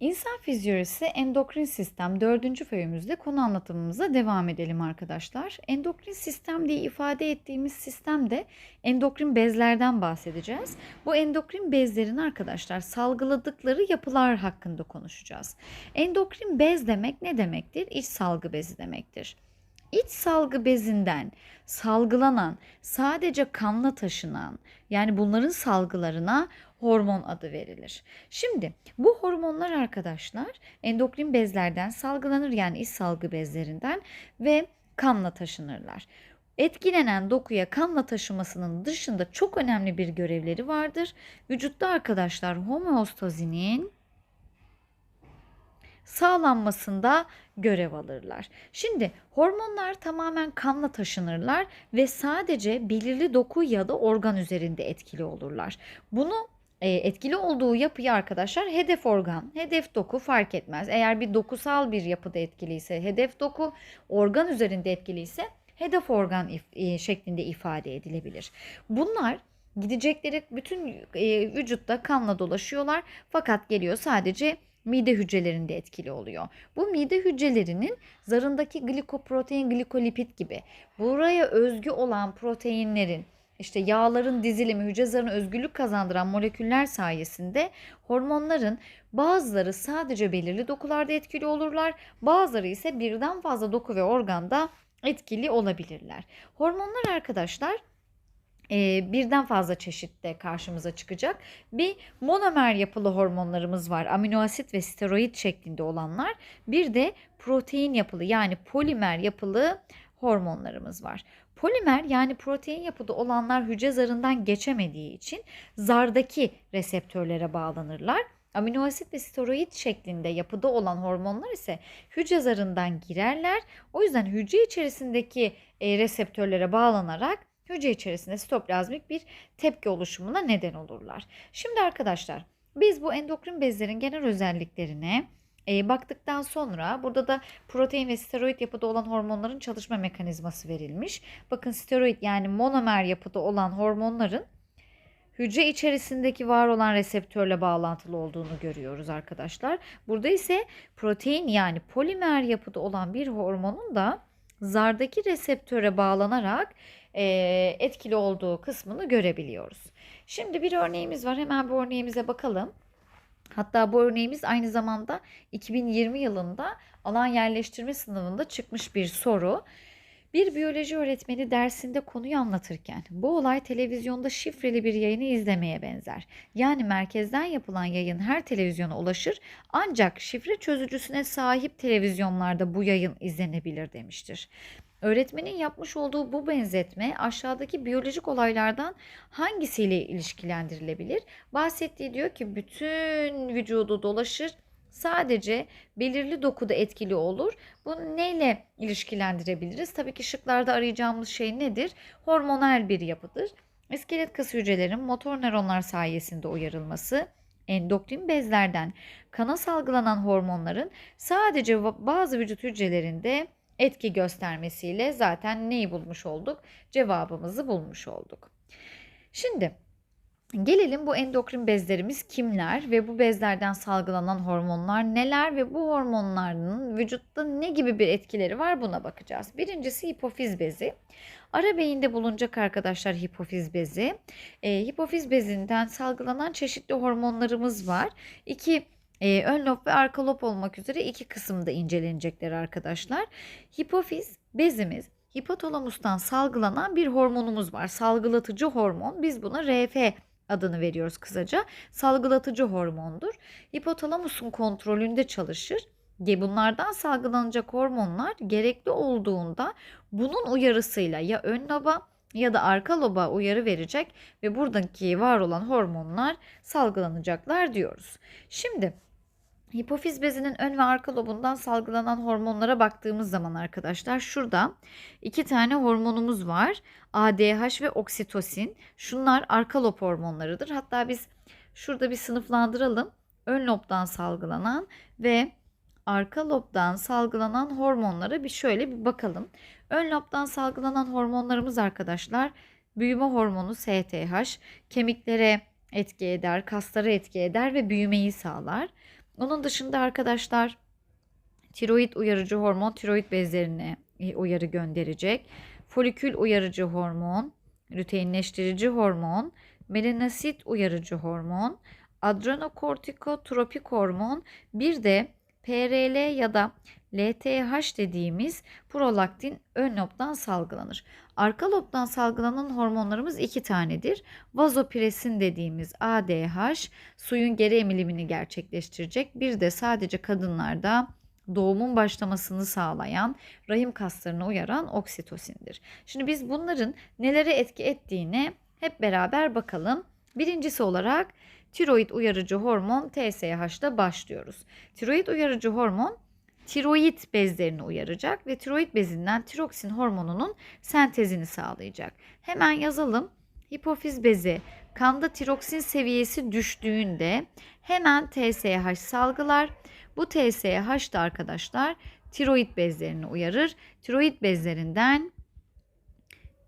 İnsan fizyolojisi endokrin sistem dördüncü föyümüzde konu anlatımımıza devam edelim arkadaşlar. Endokrin sistem diye ifade ettiğimiz sistemde endokrin bezlerden bahsedeceğiz. Bu endokrin bezlerin arkadaşlar salgıladıkları yapılar hakkında konuşacağız. Endokrin bez demek ne demektir? İç salgı bezi demektir. İç salgı bezinden salgılanan, sadece kanla taşınan yani bunların salgılarına hormon adı verilir. Şimdi bu hormonlar arkadaşlar endokrin bezlerden salgılanır yani iç salgı bezlerinden ve kanla taşınırlar. Etkilenen dokuya kanla taşımasının dışında çok önemli bir görevleri vardır. Vücutta arkadaşlar homeostazinin sağlanmasında görev alırlar. Şimdi hormonlar tamamen kanla taşınırlar ve sadece belirli doku ya da organ üzerinde etkili olurlar. Bunu etkili olduğu yapıyı arkadaşlar hedef organ, hedef doku fark etmez. Eğer bir dokusal bir yapıda etkiliyse hedef doku, organ üzerinde etkiliyse hedef organ if, e, şeklinde ifade edilebilir. Bunlar gidecekleri bütün e, vücutta kanla dolaşıyorlar fakat geliyor sadece mide hücrelerinde etkili oluyor. Bu mide hücrelerinin zarındaki glikoprotein, glikolipid gibi buraya özgü olan proteinlerin işte yağların dizilimi hücre zarına özgürlük kazandıran moleküller sayesinde hormonların bazıları sadece belirli dokularda etkili olurlar, bazıları ise birden fazla doku ve organda etkili olabilirler. Hormonlar arkadaşlar birden fazla çeşitte karşımıza çıkacak. Bir monomer yapılı hormonlarımız var. Amino asit ve steroid şeklinde olanlar. Bir de protein yapılı yani polimer yapılı hormonlarımız var. Polimer yani protein yapıda olanlar hücre zarından geçemediği için zardaki reseptörlere bağlanırlar. Amino asit ve steroid şeklinde yapıda olan hormonlar ise hücre zarından girerler. O yüzden hücre içerisindeki reseptörlere bağlanarak hücre içerisinde sitoplazmik bir tepki oluşumuna neden olurlar. Şimdi arkadaşlar biz bu endokrin bezlerin genel özelliklerine e, baktıktan sonra burada da protein ve steroid yapıda olan hormonların çalışma mekanizması verilmiş. Bakın steroid yani monomer yapıda olan hormonların hücre içerisindeki var olan reseptörle bağlantılı olduğunu görüyoruz arkadaşlar. Burada ise protein yani polimer yapıda olan bir hormonun da zardaki reseptöre bağlanarak e, etkili olduğu kısmını görebiliyoruz. Şimdi bir örneğimiz var. Hemen bu örneğimize bakalım. Hatta bu örneğimiz aynı zamanda 2020 yılında alan yerleştirme sınavında çıkmış bir soru. Bir biyoloji öğretmeni dersinde konuyu anlatırken bu olay televizyonda şifreli bir yayını izlemeye benzer. Yani merkezden yapılan yayın her televizyona ulaşır ancak şifre çözücüsüne sahip televizyonlarda bu yayın izlenebilir demiştir. Öğretmenin yapmış olduğu bu benzetme aşağıdaki biyolojik olaylardan hangisiyle ilişkilendirilebilir? Bahsettiği diyor ki bütün vücudu dolaşır sadece belirli dokuda etkili olur. Bunu neyle ilişkilendirebiliriz? Tabii ki şıklarda arayacağımız şey nedir? Hormonal bir yapıdır. İskelet kası hücrelerin motor nöronlar sayesinde uyarılması, endokrin bezlerden kana salgılanan hormonların sadece bazı vücut hücrelerinde etki göstermesiyle zaten neyi bulmuş olduk? Cevabımızı bulmuş olduk. Şimdi Gelelim bu endokrin bezlerimiz kimler ve bu bezlerden salgılanan hormonlar neler ve bu hormonların vücutta ne gibi bir etkileri var buna bakacağız. Birincisi hipofiz bezi. Ara beyinde bulunacak arkadaşlar hipofiz bezi. E, hipofiz bezinden salgılanan çeşitli hormonlarımız var. İki e, ön lob ve arka lob olmak üzere iki kısımda incelenecekler arkadaşlar. Hipofiz bezimiz hipotalamustan salgılanan bir hormonumuz var. Salgılatıcı hormon. Biz buna RF adını veriyoruz kısaca. Salgılatıcı hormondur. Hipotalamusun kontrolünde çalışır. Bunlardan salgılanacak hormonlar gerekli olduğunda bunun uyarısıyla ya ön loba ya da arka loba uyarı verecek ve buradaki var olan hormonlar salgılanacaklar diyoruz. Şimdi Hipofiz bezinin ön ve arka lobundan salgılanan hormonlara baktığımız zaman arkadaşlar şurada iki tane hormonumuz var. ADH ve oksitosin. Şunlar arka lob hormonlarıdır. Hatta biz şurada bir sınıflandıralım. Ön lobdan salgılanan ve arka lobdan salgılanan hormonlara bir şöyle bir bakalım. Ön lobdan salgılanan hormonlarımız arkadaşlar büyüme hormonu STH kemiklere etki eder, kaslara etki eder ve büyümeyi sağlar. Onun dışında arkadaşlar tiroid uyarıcı hormon tiroid bezlerine e, uyarı gönderecek. Folikül uyarıcı hormon, luteinleştirici hormon, melanosit uyarıcı hormon, adrenokortikotropik hormon, bir de PRL ya da LTH dediğimiz prolaktin ön lobdan salgılanır. Arka lobdan salgılanan hormonlarımız iki tanedir. Vazopresin dediğimiz ADH suyun geri emilimini gerçekleştirecek. Bir de sadece kadınlarda doğumun başlamasını sağlayan, rahim kaslarını uyaran oksitosindir. Şimdi biz bunların nelere etki ettiğine hep beraber bakalım. Birincisi olarak tiroid uyarıcı hormon TSH'da başlıyoruz. Tiroid uyarıcı hormon tiroid bezlerini uyaracak ve tiroid bezinden tiroksin hormonunun sentezini sağlayacak. Hemen yazalım. Hipofiz bezi kanda tiroksin seviyesi düştüğünde hemen TSH salgılar. Bu TSH da arkadaşlar tiroid bezlerini uyarır. Tiroid bezlerinden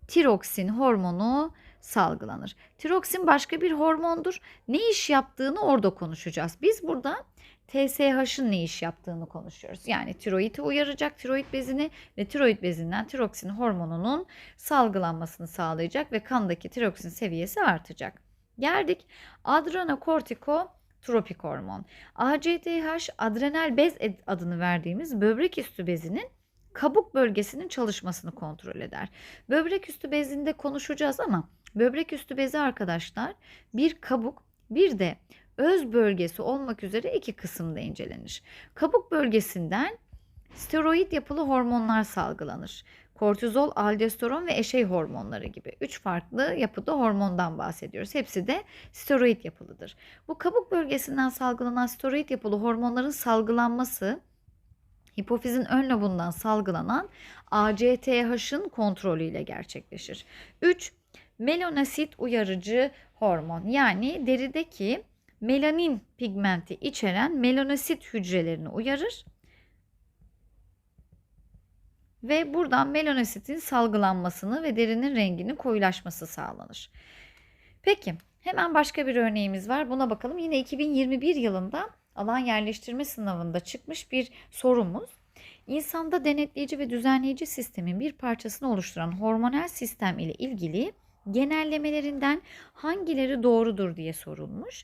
tiroksin hormonu salgılanır. Tiroksin başka bir hormondur. Ne iş yaptığını orada konuşacağız. Biz burada TSH'ın ne iş yaptığını konuşuyoruz. Yani tiroidi uyaracak tiroid bezini ve tiroid bezinden tiroksin hormonunun salgılanmasını sağlayacak ve kandaki tiroksin seviyesi artacak. Geldik adrenokortikotropik hormon. ACTH adrenal bez adını verdiğimiz böbrek üstü bezinin kabuk bölgesinin çalışmasını kontrol eder. Böbrek üstü bezinde konuşacağız ama böbrek üstü bezi arkadaşlar bir kabuk bir de öz bölgesi olmak üzere iki kısımda incelenir. Kabuk bölgesinden steroid yapılı hormonlar salgılanır. Kortizol, aldosteron ve eşey hormonları gibi üç farklı yapıda hormondan bahsediyoruz. Hepsi de steroid yapılıdır. Bu kabuk bölgesinden salgılanan steroid yapılı hormonların salgılanması hipofizin ön lobundan salgılanan ACTH'ın kontrolüyle gerçekleşir. 3. Melanosit uyarıcı hormon yani derideki melanin pigmenti içeren melanosit hücrelerini uyarır ve buradan melanositin salgılanmasını ve derinin renginin koyulaşması sağlanır. Peki hemen başka bir örneğimiz var. Buna bakalım. Yine 2021 yılında alan yerleştirme sınavında çıkmış bir sorumuz. İnsanda denetleyici ve düzenleyici sistemin bir parçasını oluşturan hormonal sistem ile ilgili genellemelerinden hangileri doğrudur diye sorulmuş.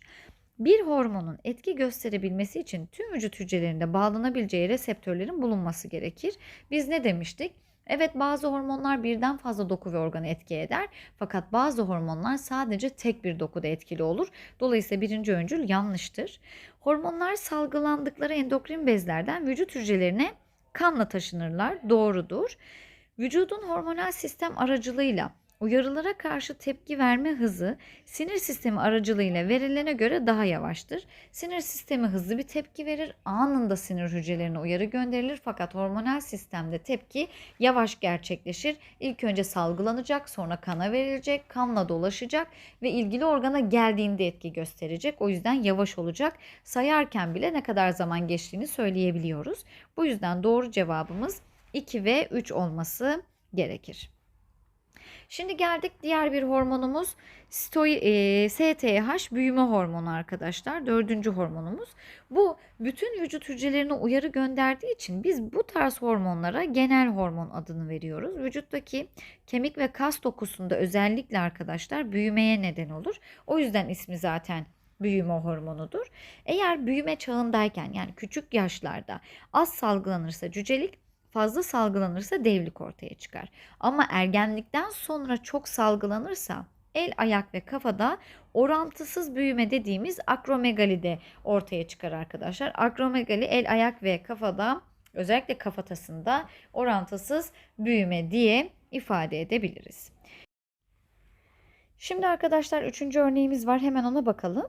Bir hormonun etki gösterebilmesi için tüm vücut hücrelerinde bağlanabileceği reseptörlerin bulunması gerekir. Biz ne demiştik? Evet bazı hormonlar birden fazla doku ve organı etki eder. Fakat bazı hormonlar sadece tek bir dokuda etkili olur. Dolayısıyla birinci öncül yanlıştır. Hormonlar salgılandıkları endokrin bezlerden vücut hücrelerine kanla taşınırlar. Doğrudur. Vücudun hormonal sistem aracılığıyla Uyarılara karşı tepki verme hızı sinir sistemi aracılığıyla verilene göre daha yavaştır. Sinir sistemi hızlı bir tepki verir. Anında sinir hücrelerine uyarı gönderilir fakat hormonal sistemde tepki yavaş gerçekleşir. İlk önce salgılanacak, sonra kana verilecek, kanla dolaşacak ve ilgili organa geldiğinde etki gösterecek. O yüzden yavaş olacak. Sayarken bile ne kadar zaman geçtiğini söyleyebiliyoruz. Bu yüzden doğru cevabımız 2 ve 3 olması gerekir. Şimdi geldik diğer bir hormonumuz stoi, e, STH büyüme hormonu arkadaşlar. Dördüncü hormonumuz. Bu bütün vücut hücrelerine uyarı gönderdiği için biz bu tarz hormonlara genel hormon adını veriyoruz. Vücuttaki kemik ve kas dokusunda özellikle arkadaşlar büyümeye neden olur. O yüzden ismi zaten büyüme hormonudur. Eğer büyüme çağındayken yani küçük yaşlarda az salgılanırsa cücelik fazla salgılanırsa devlik ortaya çıkar. Ama ergenlikten sonra çok salgılanırsa el, ayak ve kafada orantısız büyüme dediğimiz akromegali de ortaya çıkar arkadaşlar. Akromegali el, ayak ve kafada özellikle kafatasında orantısız büyüme diye ifade edebiliriz. Şimdi arkadaşlar üçüncü örneğimiz var. Hemen ona bakalım.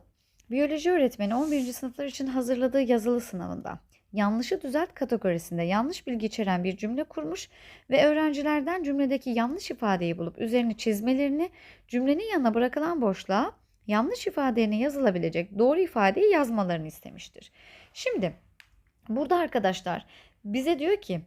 Biyoloji öğretmeni 11. sınıflar için hazırladığı yazılı sınavında yanlışı düzelt kategorisinde yanlış bilgi içeren bir cümle kurmuş ve öğrencilerden cümledeki yanlış ifadeyi bulup üzerini çizmelerini, cümlenin yanına bırakılan boşluğa yanlış ifadenin yazılabilecek doğru ifadeyi yazmalarını istemiştir. Şimdi burada arkadaşlar bize diyor ki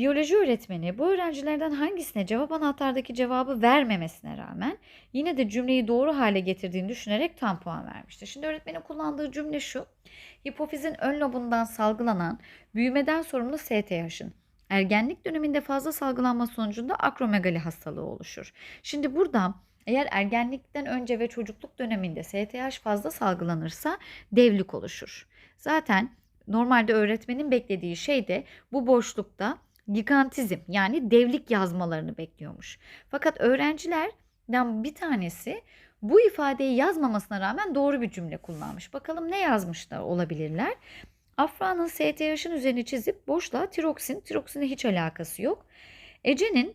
Biyoloji öğretmeni bu öğrencilerden hangisine cevap anahtardaki cevabı vermemesine rağmen yine de cümleyi doğru hale getirdiğini düşünerek tam puan vermiştir. Şimdi öğretmenin kullandığı cümle şu. Hipofizin ön lobundan salgılanan büyümeden sorumlu STH'ın ergenlik döneminde fazla salgılanma sonucunda akromegali hastalığı oluşur. Şimdi burada eğer ergenlikten önce ve çocukluk döneminde STH fazla salgılanırsa devlik oluşur. Zaten normalde öğretmenin beklediği şey de bu boşlukta gigantizm yani devlik yazmalarını bekliyormuş. Fakat öğrencilerden bir tanesi bu ifadeyi yazmamasına rağmen doğru bir cümle kullanmış. Bakalım ne yazmışlar olabilirler. Afra'nın STH'ın üzerine çizip boşluğa tiroksin, tiroksinle hiç alakası yok. Ece'nin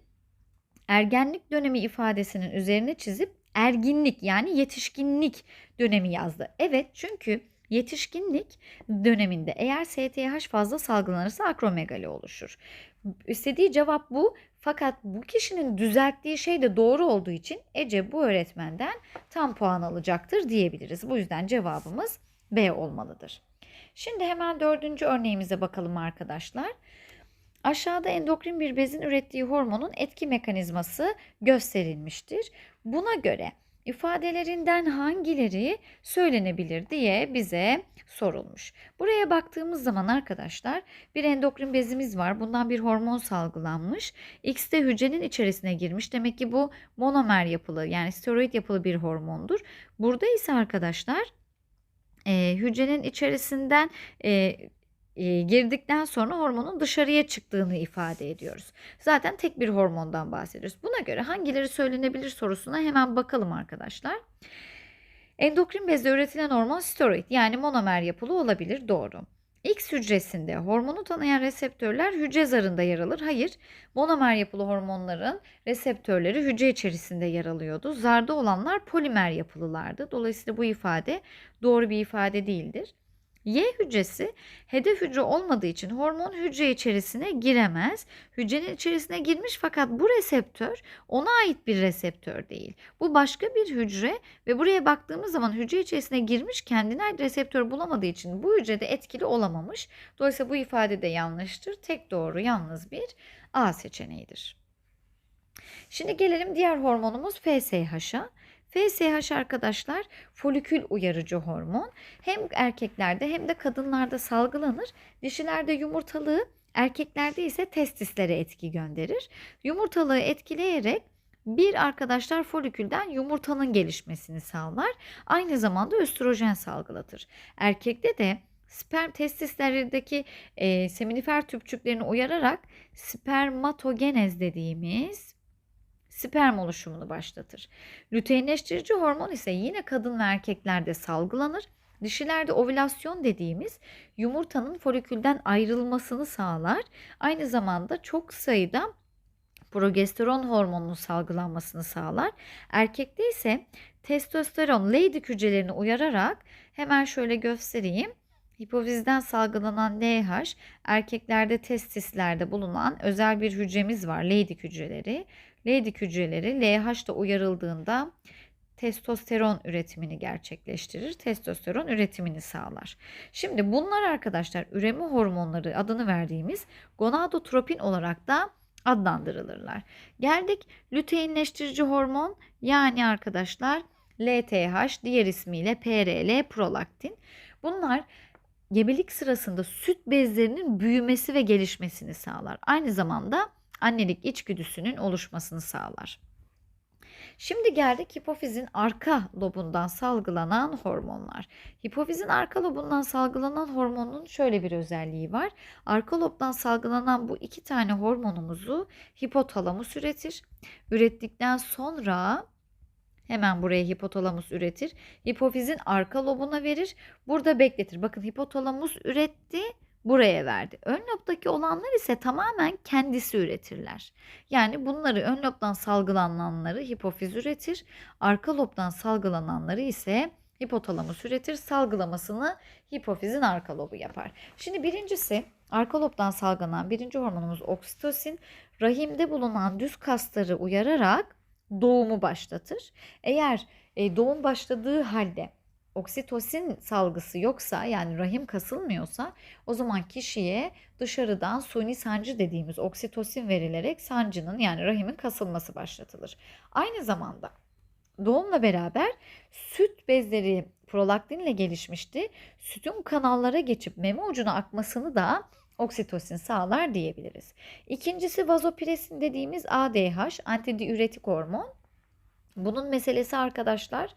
ergenlik dönemi ifadesinin üzerine çizip erginlik yani yetişkinlik dönemi yazdı. Evet çünkü yetişkinlik döneminde eğer STH fazla salgılanırsa akromegali oluşur. İstediği cevap bu. Fakat bu kişinin düzelttiği şey de doğru olduğu için Ece bu öğretmenden tam puan alacaktır diyebiliriz. Bu yüzden cevabımız B olmalıdır. Şimdi hemen dördüncü örneğimize bakalım arkadaşlar. Aşağıda endokrin bir bezin ürettiği hormonun etki mekanizması gösterilmiştir. Buna göre ifadelerinden hangileri söylenebilir diye bize sorulmuş. Buraya baktığımız zaman arkadaşlar bir endokrin bezimiz var. Bundan bir hormon salgılanmış. X de hücrenin içerisine girmiş. Demek ki bu monomer yapılı yani steroid yapılı bir hormondur. Burada ise arkadaşlar e, hücrenin içerisinden e, girdikten sonra hormonun dışarıya çıktığını ifade ediyoruz. Zaten tek bir hormondan bahsediyoruz. Buna göre hangileri söylenebilir sorusuna hemen bakalım arkadaşlar. Endokrin bezde üretilen hormon steroid yani monomer yapılı olabilir doğru. X hücresinde hormonu tanıyan reseptörler hücre zarında yer alır. Hayır, monomer yapılı hormonların reseptörleri hücre içerisinde yer alıyordu. Zarda olanlar polimer yapılılardı. Dolayısıyla bu ifade doğru bir ifade değildir. Y hücresi hedef hücre olmadığı için hormon hücre içerisine giremez. Hücrenin içerisine girmiş fakat bu reseptör ona ait bir reseptör değil. Bu başka bir hücre ve buraya baktığımız zaman hücre içerisine girmiş kendine ait reseptör bulamadığı için bu hücrede etkili olamamış. Dolayısıyla bu ifade de yanlıştır. Tek doğru yalnız bir A seçeneğidir. Şimdi gelelim diğer hormonumuz FSH'a. FSH arkadaşlar folikül uyarıcı hormon. Hem erkeklerde hem de kadınlarda salgılanır. Dişilerde yumurtalığı, erkeklerde ise testislere etki gönderir. Yumurtalığı etkileyerek bir arkadaşlar folikülden yumurtanın gelişmesini sağlar. Aynı zamanda östrojen salgılatır. Erkekte de sperm testislerdeki e, seminifer tüpçüklerini uyararak spermatogenez dediğimiz sperm oluşumunu başlatır. Luteinleştirici hormon ise yine kadın ve erkeklerde salgılanır. Dişilerde ovülasyon dediğimiz yumurtanın folikülden ayrılmasını sağlar. Aynı zamanda çok sayıda progesteron hormonunun salgılanmasını sağlar. Erkekte ise testosteron Leydig hücrelerini uyararak hemen şöyle göstereyim. Hipofizden salgılanan LH erkeklerde testislerde bulunan özel bir hücremiz var. Leydig hücreleri. Leydig hücreleri LH da uyarıldığında testosteron üretimini gerçekleştirir. Testosteron üretimini sağlar. Şimdi bunlar arkadaşlar üreme hormonları adını verdiğimiz gonadotropin olarak da adlandırılırlar. Geldik luteinleştirici hormon yani arkadaşlar LTH diğer ismiyle PRL prolaktin. Bunlar gebelik sırasında süt bezlerinin büyümesi ve gelişmesini sağlar. Aynı zamanda annelik içgüdüsünün oluşmasını sağlar. Şimdi geldik hipofizin arka lobundan salgılanan hormonlar. Hipofizin arka lobundan salgılanan hormonun şöyle bir özelliği var. Arka lobdan salgılanan bu iki tane hormonumuzu hipotalamus üretir. Ürettikten sonra Hemen buraya hipotalamus üretir. Hipofizin arka lobuna verir. Burada bekletir. Bakın hipotalamus üretti buraya verdi. Ön lobdaki olanlar ise tamamen kendisi üretirler. Yani bunları ön lobdan salgılananları hipofiz üretir. Arka lobdan salgılananları ise hipotalamus üretir. Salgılamasını hipofizin arka lobu yapar. Şimdi birincisi arka lobdan salgılanan birinci hormonumuz oksitosin. Rahimde bulunan düz kasları uyararak doğumu başlatır. Eğer e, doğum başladığı halde oksitosin salgısı yoksa yani rahim kasılmıyorsa o zaman kişiye dışarıdan suni sancı dediğimiz oksitosin verilerek sancının yani rahimin kasılması başlatılır. Aynı zamanda doğumla beraber süt bezleri prolaktinle gelişmişti. Sütün kanallara geçip meme ucuna akmasını da oksitosin sağlar diyebiliriz. İkincisi vazopresin dediğimiz ADH, antidiüretik hormon. Bunun meselesi arkadaşlar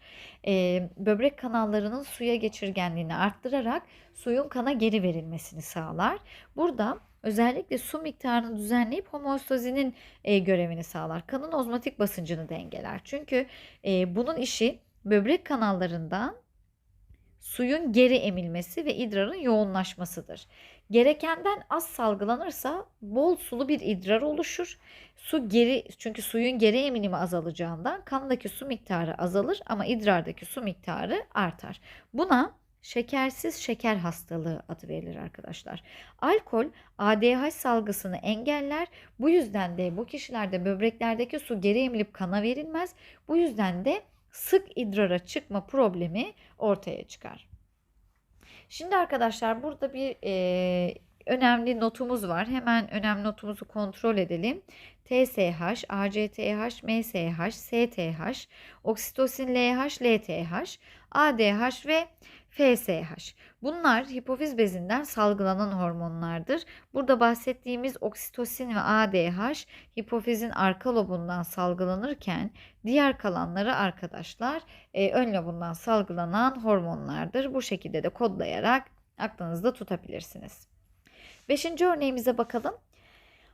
e, böbrek kanallarının suya geçirgenliğini arttırarak suyun kana geri verilmesini sağlar. Burada özellikle su miktarını düzenleyip homeostazinin e, görevini sağlar. Kanın ozmotik basıncını dengeler. Çünkü e, bunun işi böbrek kanallarından suyun geri emilmesi ve idrarın yoğunlaşmasıdır. Gerekenden az salgılanırsa bol sulu bir idrar oluşur. Su geri çünkü suyun geri eminimi azalacağından kandaki su miktarı azalır ama idrardaki su miktarı artar. Buna şekersiz şeker hastalığı adı verilir arkadaşlar. Alkol ADH salgısını engeller. Bu yüzden de bu kişilerde böbreklerdeki su geri emilip kana verilmez. Bu yüzden de sık idrara çıkma problemi ortaya çıkar. Şimdi arkadaşlar burada bir e, önemli notumuz var. Hemen önemli notumuzu kontrol edelim. TSH, ACTH, MSH, STH, oksitosin LH, LTH, ADH ve FSH. Bunlar hipofiz bezinden salgılanan hormonlardır. Burada bahsettiğimiz oksitosin ve ADH hipofizin arka lobundan salgılanırken diğer kalanları arkadaşlar e, ön lobundan salgılanan hormonlardır. Bu şekilde de kodlayarak aklınızda tutabilirsiniz. Beşinci örneğimize bakalım.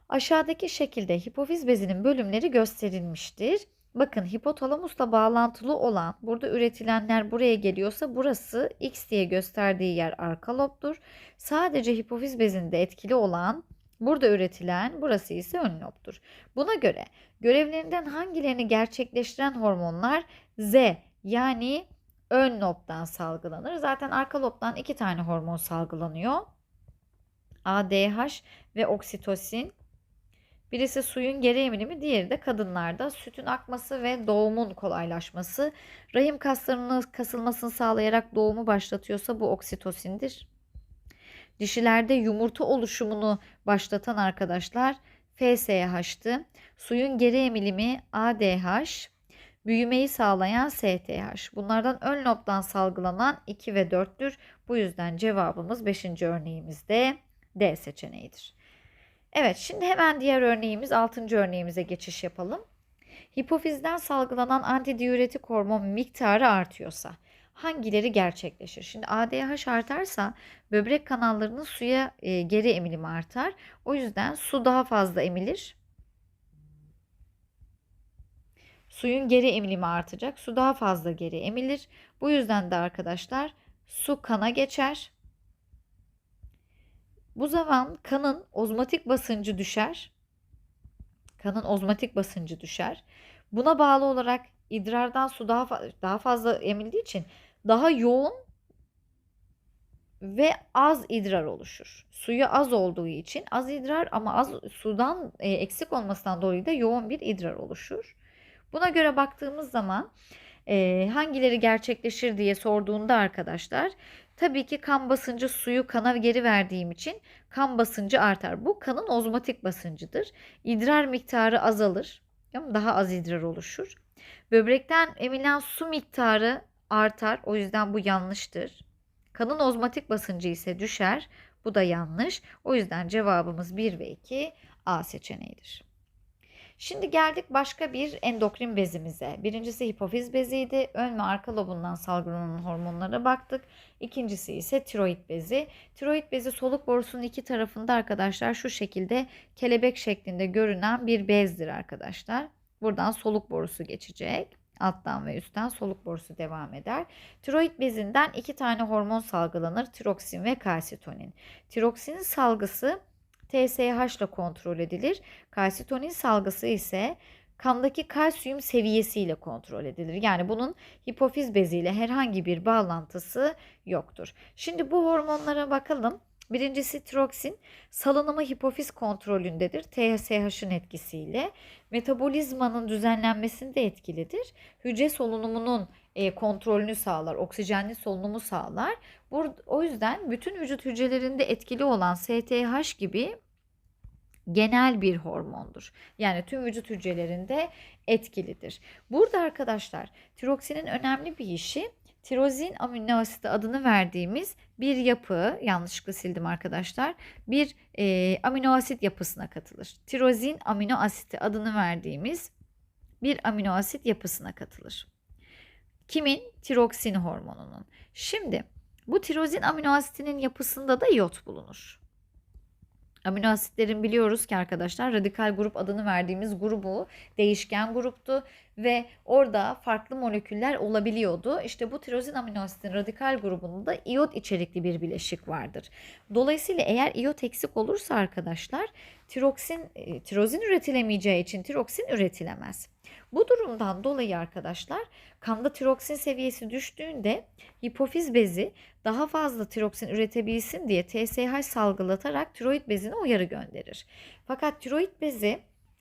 Aşağıdaki şekilde hipofiz bezinin bölümleri gösterilmiştir. Bakın hipotalamusla bağlantılı olan burada üretilenler buraya geliyorsa burası X diye gösterdiği yer arka lobdur. Sadece hipofiz bezinde etkili olan burada üretilen burası ise ön lobdur. Buna göre görevlerinden hangilerini gerçekleştiren hormonlar Z yani ön lobdan salgılanır. Zaten arka lobdan iki tane hormon salgılanıyor. ADH ve oksitosin. Birisi suyun geri emilimi, diğeri de kadınlarda sütün akması ve doğumun kolaylaşması. Rahim kaslarının kasılmasını sağlayarak doğumu başlatıyorsa bu oksitosindir. Dişilerde yumurta oluşumunu başlatan arkadaşlar FSH'tı. Suyun geri emilimi ADH, büyümeyi sağlayan STH. Bunlardan ön lobdan salgılanan 2 ve 4'tür. Bu yüzden cevabımız 5. örneğimizde D seçeneğidir. Evet şimdi hemen diğer örneğimiz 6. örneğimize geçiş yapalım. Hipofizden salgılanan antidiüretik hormon miktarı artıyorsa hangileri gerçekleşir? Şimdi ADH artarsa böbrek kanallarının suya e, geri emilimi artar. O yüzden su daha fazla emilir. Suyun geri emilimi artacak. Su daha fazla geri emilir. Bu yüzden de arkadaşlar su kana geçer. Bu zaman kanın ozmotik basıncı düşer. Kanın ozmotik basıncı düşer. Buna bağlı olarak idrardan su daha daha fazla emildiği için daha yoğun ve az idrar oluşur. Suyu az olduğu için az idrar ama az sudan e, eksik olmasından dolayı da yoğun bir idrar oluşur. Buna göre baktığımız zaman e, hangileri gerçekleşir diye sorduğunda arkadaşlar tabii ki kan basıncı suyu kana geri verdiğim için kan basıncı artar. Bu kanın ozmotik basıncıdır. İdrar miktarı azalır. Daha az idrar oluşur. Böbrekten emilen su miktarı artar. O yüzden bu yanlıştır. Kanın ozmotik basıncı ise düşer. Bu da yanlış. O yüzden cevabımız 1 ve 2 A seçeneğidir. Şimdi geldik başka bir endokrin bezimize. Birincisi hipofiz beziydi. Ön ve arka lobundan salgılanan hormonlara baktık. İkincisi ise tiroid bezi. Tiroid bezi soluk borusunun iki tarafında arkadaşlar şu şekilde kelebek şeklinde görünen bir bezdir arkadaşlar. Buradan soluk borusu geçecek. Alttan ve üstten soluk borusu devam eder. Tiroid bezinden iki tane hormon salgılanır. Tiroksin ve kalsitonin. Tiroksinin salgısı TSH ile kontrol edilir. Kalsitonin salgısı ise kandaki kalsiyum seviyesiyle kontrol edilir. Yani bunun hipofiz beziyle herhangi bir bağlantısı yoktur. Şimdi bu hormonlara bakalım. Birincisi tiroksin salınımı hipofiz kontrolündedir. TSH'ın etkisiyle. Metabolizmanın düzenlenmesinde etkilidir. Hücre solunumunun e, kontrolünü sağlar. Oksijenli solunumu sağlar. Bur o yüzden bütün vücut hücrelerinde etkili olan STH gibi genel bir hormondur. Yani tüm vücut hücrelerinde etkilidir. Burada arkadaşlar tiroksinin önemli bir işi tirozin amino asidi adını verdiğimiz bir yapı, yanlışlıkla sildim arkadaşlar, bir e, amino asit yapısına katılır. Tirozin amino asidi adını verdiğimiz bir amino asit yapısına katılır. Kimin? Tiroksin hormonunun. Şimdi bu tirozin amino asitinin yapısında da iot bulunur. Amino asitlerin biliyoruz ki arkadaşlar radikal grup adını verdiğimiz grubu değişken gruptu ve orada farklı moleküller olabiliyordu. İşte bu tirozin amino asitin radikal grubunda iot içerikli bir bileşik vardır. Dolayısıyla eğer iot eksik olursa arkadaşlar tiroksin e, tirozin üretilemeyeceği için tiroksin üretilemez. Bu durumdan dolayı arkadaşlar kanda tiroksin seviyesi düştüğünde hipofiz bezi daha fazla tiroksin üretebilsin diye TSH salgılatarak tiroid bezine uyarı gönderir. Fakat tiroid bezi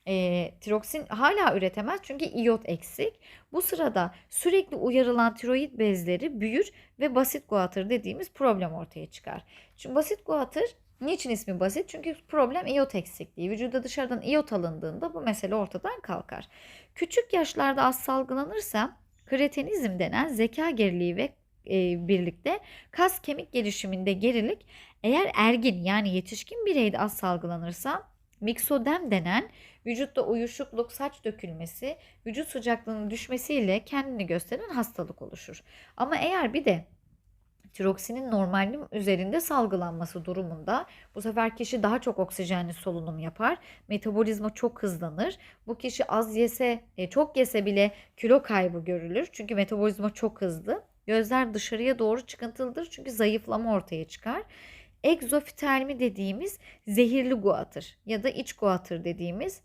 e, tiroksin hala üretemez çünkü iot eksik. Bu sırada sürekli uyarılan tiroid bezleri büyür ve basit guatr dediğimiz problem ortaya çıkar. Çünkü basit guatr Niçin ismi basit? Çünkü problem iot eksikliği. Vücuda dışarıdan iot alındığında bu mesele ortadan kalkar. Küçük yaşlarda az salgılanırsa kretenizm denen zeka geriliği ve e, birlikte kas kemik gelişiminde gerilik eğer ergin yani yetişkin bireyde az salgılanırsa miksodem denen vücutta uyuşukluk, saç dökülmesi, vücut sıcaklığının düşmesiyle kendini gösteren hastalık oluşur. Ama eğer bir de tiroksinin normalin üzerinde salgılanması durumunda bu sefer kişi daha çok oksijenli solunum yapar. Metabolizma çok hızlanır. Bu kişi az yese, e, çok yese bile kilo kaybı görülür. Çünkü metabolizma çok hızlı. Gözler dışarıya doğru çıkıntılıdır çünkü zayıflama ortaya çıkar. Egzofitermi dediğimiz zehirli guatr ya da iç guatr dediğimiz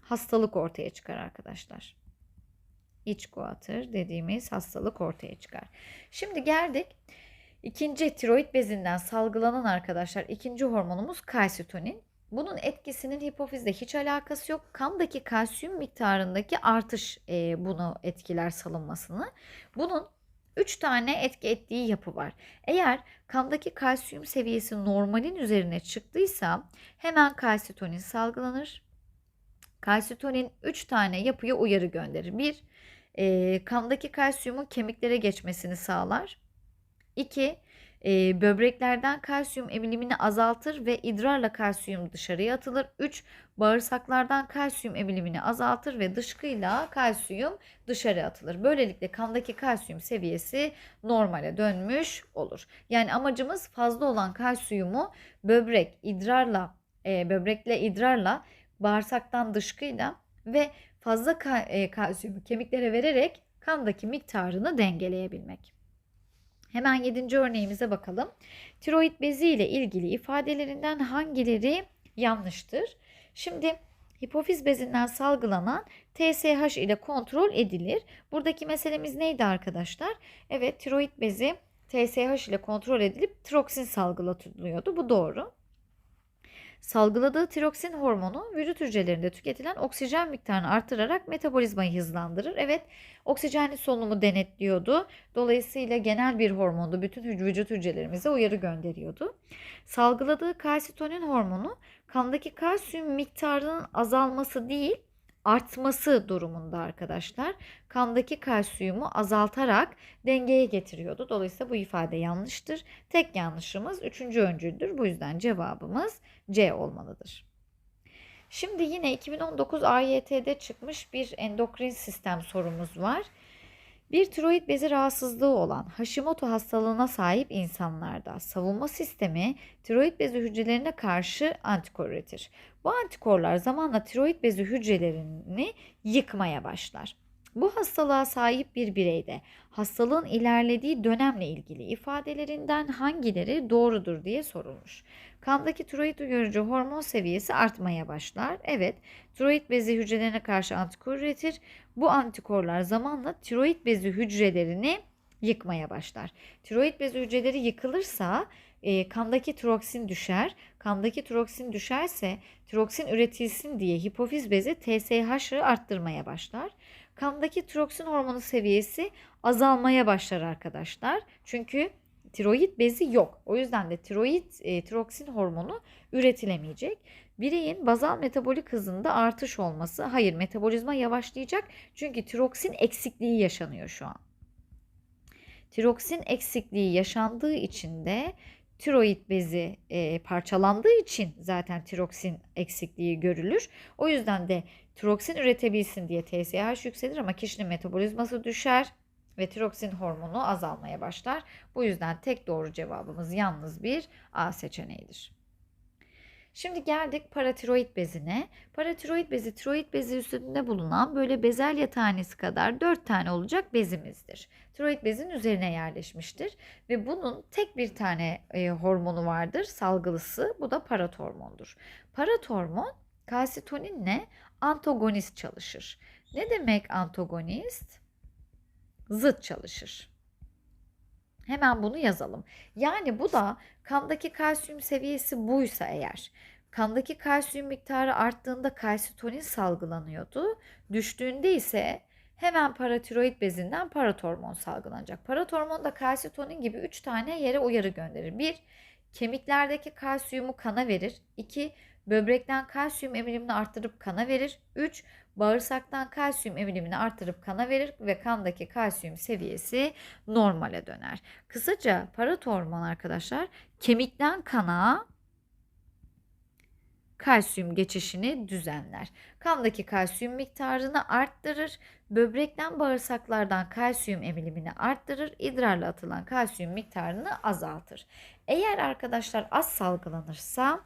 hastalık ortaya çıkar arkadaşlar. İç guatr dediğimiz hastalık ortaya çıkar. Şimdi geldik İkinci tiroid bezinden salgılanan arkadaşlar ikinci hormonumuz kalsitonin. Bunun etkisinin hipofizde hiç alakası yok. Kandaki kalsiyum miktarındaki artış e, bunu etkiler salınmasını. Bunun 3 tane etki ettiği yapı var. Eğer kandaki kalsiyum seviyesi normalin üzerine çıktıysa hemen kalsitonin salgılanır. Kalsitonin 3 tane yapıya uyarı gönderir. 1. E, kandaki kalsiyumun kemiklere geçmesini sağlar. 2. E, böbreklerden kalsiyum emilimini azaltır ve idrarla kalsiyum dışarıya atılır. 3. Bağırsaklardan kalsiyum emilimini azaltır ve dışkıyla kalsiyum dışarı atılır. Böylelikle kandaki kalsiyum seviyesi normale dönmüş olur. Yani amacımız fazla olan kalsiyumu böbrek, idrarla, e, böbrekle idrarla, bağırsaktan dışkıyla ve fazla e, kalsiyumu kemiklere vererek kandaki miktarını dengeleyebilmek. Hemen 7. örneğimize bakalım. Tiroid bezi ile ilgili ifadelerinden hangileri yanlıştır? Şimdi hipofiz bezinden salgılanan TSH ile kontrol edilir. Buradaki meselemiz neydi arkadaşlar? Evet tiroid bezi TSH ile kontrol edilip tiroksin salgılatılıyordu. Bu doğru. Salgıladığı tiroksin hormonu vücut hücrelerinde tüketilen oksijen miktarını artırarak metabolizmayı hızlandırır. Evet, oksijenli solunumu denetliyordu. Dolayısıyla genel bir hormondu. Bütün vücut hücrelerimize uyarı gönderiyordu. Salgıladığı kalsitonin hormonu kandaki kalsiyum miktarının azalması değil, artması durumunda arkadaşlar kandaki kalsiyumu azaltarak dengeye getiriyordu. Dolayısıyla bu ifade yanlıştır. Tek yanlışımız üçüncü öncüldür. Bu yüzden cevabımız C olmalıdır. Şimdi yine 2019 AYT'de çıkmış bir endokrin sistem sorumuz var. Bir tiroid bezi rahatsızlığı olan Hashimoto hastalığına sahip insanlarda savunma sistemi tiroid bezi hücrelerine karşı antikor üretir. Bu antikorlar zamanla tiroid bezi hücrelerini yıkmaya başlar. Bu hastalığa sahip bir bireyde hastalığın ilerlediği dönemle ilgili ifadelerinden hangileri doğrudur diye sorulmuş. Kandaki tiroid uyarıcı hormon seviyesi artmaya başlar. Evet, tiroid bezi hücrelerine karşı antikor üretir. Bu antikorlar zamanla tiroid bezi hücrelerini yıkmaya başlar. Tiroid bezi hücreleri yıkılırsa e, kandaki tiroksin düşer. Kandaki tiroksin düşerse tiroksin üretilsin diye hipofiz bezi TSH'ı arttırmaya başlar. Kandaki tiroksin hormonu seviyesi azalmaya başlar arkadaşlar. Çünkü tiroid bezi yok. O yüzden de tiroid e, tiroksin hormonu üretilemeyecek. Bireyin bazal metabolik hızında artış olması, hayır metabolizma yavaşlayacak çünkü tiroksin eksikliği yaşanıyor şu an. Tiroksin eksikliği yaşandığı için de tiroid bezi e, parçalandığı için zaten tiroksin eksikliği görülür. O yüzden de tiroksin üretebilsin diye TSH yükselir ama kişinin metabolizması düşer ve tiroksin hormonu azalmaya başlar. Bu yüzden tek doğru cevabımız yalnız bir A seçeneğidir. Şimdi geldik paratiroid bezine. Paratiroid bezi tiroid bezi üstünde bulunan böyle bezelye tanesi kadar 4 tane olacak bezimizdir. Tiroid bezin üzerine yerleşmiştir ve bunun tek bir tane e, hormonu vardır salgılısı bu da paratormondur. Paratormon kalsitoninle antagonist çalışır. Ne demek antagonist? Zıt çalışır. Hemen bunu yazalım. Yani bu da kandaki kalsiyum seviyesi buysa eğer kandaki kalsiyum miktarı arttığında kalsitonin salgılanıyordu. Düştüğünde ise hemen paratiroid bezinden paratormon salgılanacak. Paratormon da kalsitonin gibi 3 tane yere uyarı gönderir. 1. Kemiklerdeki kalsiyumu kana verir. 2. Böbrekten kalsiyum emilimini arttırıp kana verir. 3. Bağırsaktan kalsiyum emilimini arttırıp kana verir ve kandaki kalsiyum seviyesi normale döner. Kısaca paratormon arkadaşlar kemikten kana kalsiyum geçişini düzenler. Kandaki kalsiyum miktarını arttırır, böbrekten bağırsaklardan kalsiyum emilimini arttırır, idrarla atılan kalsiyum miktarını azaltır. Eğer arkadaşlar az salgılanırsa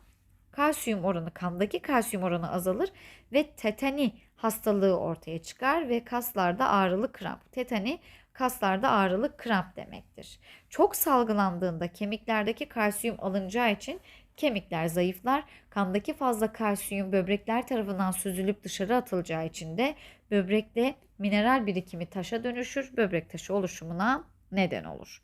kalsiyum oranı kandaki kalsiyum oranı azalır ve tetani hastalığı ortaya çıkar ve kaslarda ağrılı kramp. Tetani kaslarda ağrılı kramp demektir. Çok salgılandığında kemiklerdeki kalsiyum alınacağı için kemikler zayıflar. Kandaki fazla kalsiyum böbrekler tarafından süzülüp dışarı atılacağı için de böbrekte mineral birikimi taşa dönüşür. Böbrek taşı oluşumuna neden olur.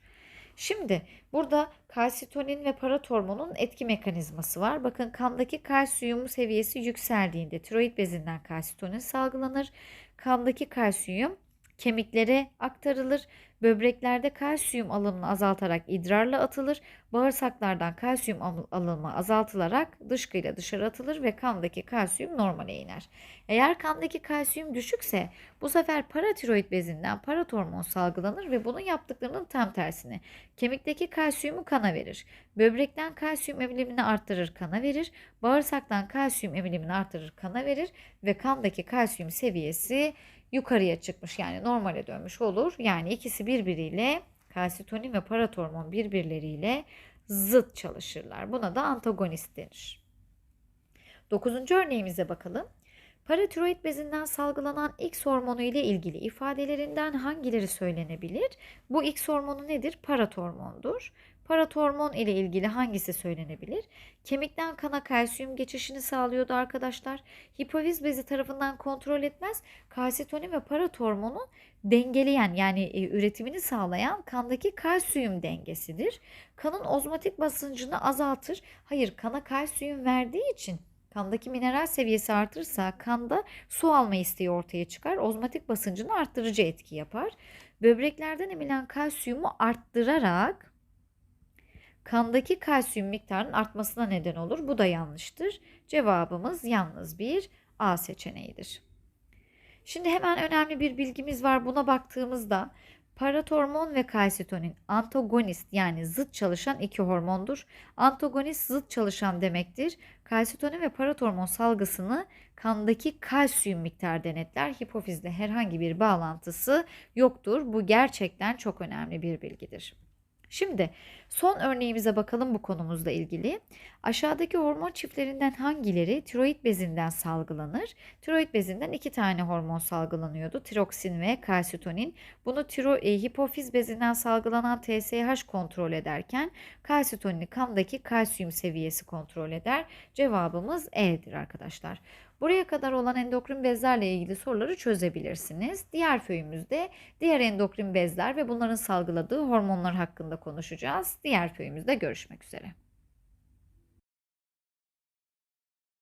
Şimdi burada kalsitonin ve paratormonun etki mekanizması var. Bakın kandaki kalsiyum seviyesi yükseldiğinde tiroid bezinden kalsitonin salgılanır. Kandaki kalsiyum kemiklere aktarılır. Böbreklerde kalsiyum alımını azaltarak idrarla atılır. Bağırsaklardan kalsiyum alımı azaltılarak dışkıyla dışarı atılır ve kandaki kalsiyum normale iner. Eğer kandaki kalsiyum düşükse bu sefer paratiroid bezinden paratormon salgılanır ve bunun yaptıklarının tam tersini. Kemikteki kalsiyumu kana verir. Böbrekten kalsiyum emilimini arttırır kana verir. Bağırsaktan kalsiyum emilimini arttırır kana verir ve kandaki kalsiyum seviyesi yukarıya çıkmış yani normale dönmüş olur. Yani ikisi birbiriyle kalsitonin ve paratormon birbirleriyle zıt çalışırlar. Buna da antagonist denir. Dokuzuncu örneğimize bakalım. Paratiroid bezinden salgılanan X hormonu ile ilgili ifadelerinden hangileri söylenebilir? Bu X hormonu nedir? Paratormondur. Paratormon ile ilgili hangisi söylenebilir? Kemikten kana kalsiyum geçişini sağlıyordu arkadaşlar. Hipofiz bezi tarafından kontrol etmez. Kalsitonin ve paratormonu dengeleyen yani e, üretimini sağlayan kandaki kalsiyum dengesidir. Kanın ozmotik basıncını azaltır. Hayır kana kalsiyum verdiği için Kandaki mineral seviyesi artırsa kanda su alma isteği ortaya çıkar. Ozmotik basıncını arttırıcı etki yapar. Böbreklerden emilen kalsiyumu arttırarak kandaki kalsiyum miktarının artmasına neden olur. Bu da yanlıştır. Cevabımız yalnız bir A seçeneğidir. Şimdi hemen önemli bir bilgimiz var. Buna baktığımızda Paratormon ve kalsitonin antagonist yani zıt çalışan iki hormondur. Antagonist zıt çalışan demektir. Kalsitonin ve paratormon salgısını kandaki kalsiyum miktarı denetler. Hipofizde herhangi bir bağlantısı yoktur. Bu gerçekten çok önemli bir bilgidir. Şimdi son örneğimize bakalım bu konumuzla ilgili. Aşağıdaki hormon çiftlerinden hangileri tiroid bezinden salgılanır? Tiroid bezinden iki tane hormon salgılanıyordu. Tiroksin ve kalsitonin. Bunu tiro, e, hipofiz bezinden salgılanan TSH kontrol ederken kalsitonini kandaki kalsiyum seviyesi kontrol eder. Cevabımız E'dir arkadaşlar. Buraya kadar olan endokrin bezlerle ilgili soruları çözebilirsiniz. Diğer föyümüzde diğer endokrin bezler ve bunların salgıladığı hormonlar hakkında konuşacağız. Diğer köyümüzde görüşmek üzere.